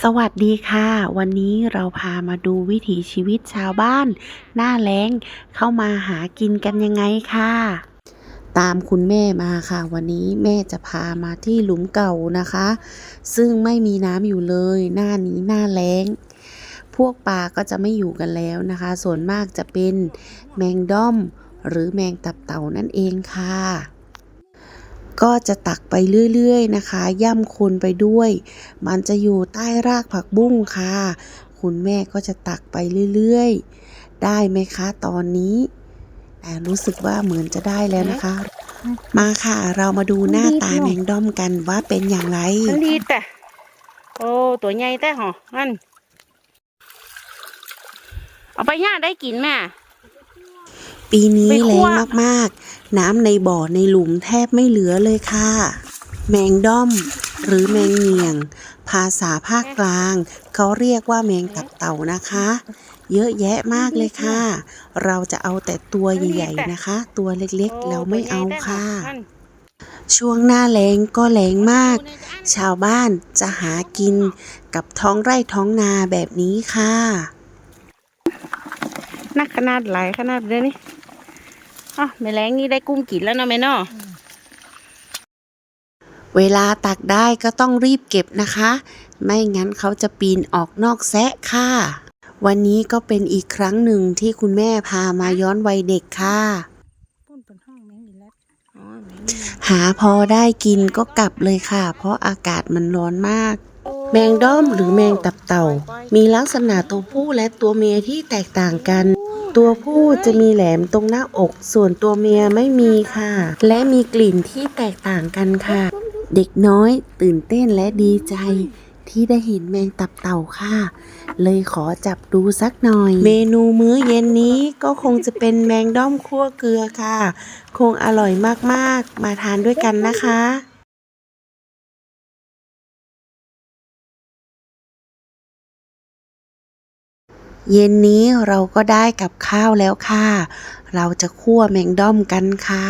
สวัสดีค่ะ วันนี้เราพามาดูวิถีชีวิตชาวบ้าน หน้าแล้งเข้ามาหากินกันยังไงค่ะ ตามคุณแม่มาค่ะ วันนี้แม่จะพามาที่หลุมเก่านะคะ ซึ่งไม่มีน้ำอยู่เลย หน้านี้หน้าแล้ง พวกปลาก็จะไม่อยู่กันแล้วนะคะ ส่วนมากจะเป็นแมงด้อม หรือแมงตับเต่านั่นเองค่ะ ก็จะตักไปเรื่อยๆนะคะ ย่ำคนไปด้วย มันจะอยู่ใต้รากผักบุ้งค่ะ คุณแม่ก็จะตักไปเรื่อยๆ ได้ไหมคะตอนนี้แต่รู้สึกว่าเหมือนจะได้แล้วนะคะ มาค่ะ เรามาดูหน้าตาแมงด้อมกันว่าเป็นอย่างไรดีแต่โอ้ตัวใหญ่แต่หอมันเอาไปย่าได้กินแม่ ปีนี้แรงมากๆ น้ำในบ่อในหลุมแทบไม่เหลือเลยค่ะ แมงด้อม หรือแมงเหนียง ภาษาภาคกลาง เขาเรียกว่าแมงตับเต่านะคะ เยอะแยะมากเลยค่ะ เราจะเอาแต่ตัวใหญ่ๆนะคะ ตัวเล็กๆเราไม่เอาค่ะ ช่วงหน้าแล้งก็แล้งมาก ชาวบ้านจะหากินกับท้องไร่ท้องนาแบบนี้ค่ะนักขนาดหลายขนาดเลยนี่ อ๋อแม่แรงนี่ได้กุ้งกินแล้วเนาะแม่เนาะเวลาตักได้ก็ต้องรีบเก็บนะคะ ไม่งั้นเขาจะปีนออกนอกแซะค่ะ วันนี้ก็เป็นอีกครั้งหนึ่งที่คุณแม่พามาย้อนวัยเด็กค่ะปุ้นเป็นห้องแมงอีแล้วอ๋อแมงหาพอได้กินก็กลับเลยค่ะ เพราะอากาศมันร้อนมาก แมงด้อมหรือแมงตับเต่า มีลักษณะตัวผู้และตัวเมียที่แตกต่างกัน ตัวผู้จะมีแหลมตรงหน้าอก ส่วนตัวเมียไม่มีค่ะ และมีกลิ่นที่แตกต่างกันค่ะ เด็กน้อยตื่นเต้นและดีใจ ที่ได้เห็นแมงตับเต่าค่ะ เลยขอจับดูสักหน่อย เมนูมื้อเย็นนี้ก็คงจะเป็นแมงด้อมคั่วเกลือค่ะ คงอร่อยมากๆ มาทานด้วยกันนะคะ เย็นนี้เราก็ได้กับข้าวแล้วค่ะ เราจะคั่วแมงด้อมกันค่ะ